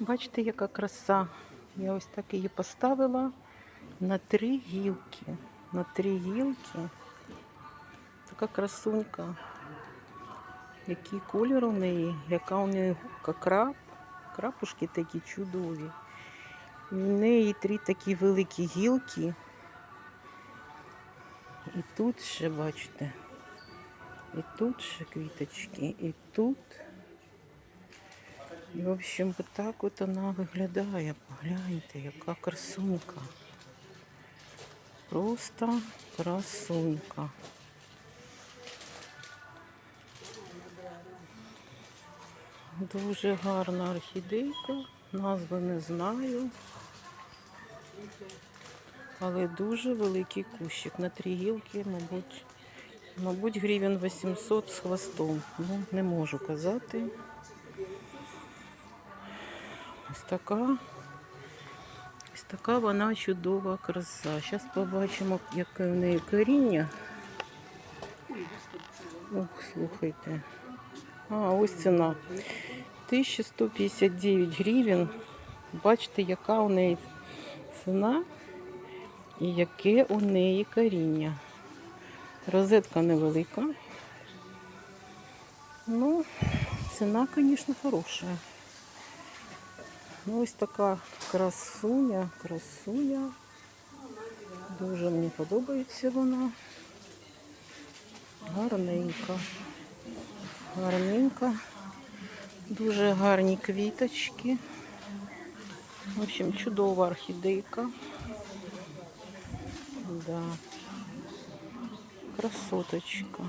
Бачите, яка краса. Я ось так її поставила на три гілки. На три гілки. Така красунька. Який колір у неї, яка у неї крап. Крапушки такі чудові. В неї три такі великі гілки. І тут ще, бачите, і тут ще квіточки, і тут. І, в общем, отак от вона виглядає. Погляньте, яка красунька. Просто красунька. Дуже гарна орхідейка. Назви не знаю. Але дуже великий кущик. На три гілки, мабуть, мабуть, гривень 800 з хвостом. Ну, не можу казати. Ось така. Ось така вона чудова краса. Зараз побачимо, яке в неї коріння. Ох, слухайте. А, ось ціна. 1159 гривень. Бачите, яка у неї ціна і яке у неї коріння. Розетка невелика. Ну, ціна, звісно, хороша. Ну, ось така красуня, красуня. Дуже мені подобається вона. Гарненька. Гарненька. Дуже гарні квіточки. В общем, чудова орхідейка. Да. Красоточка.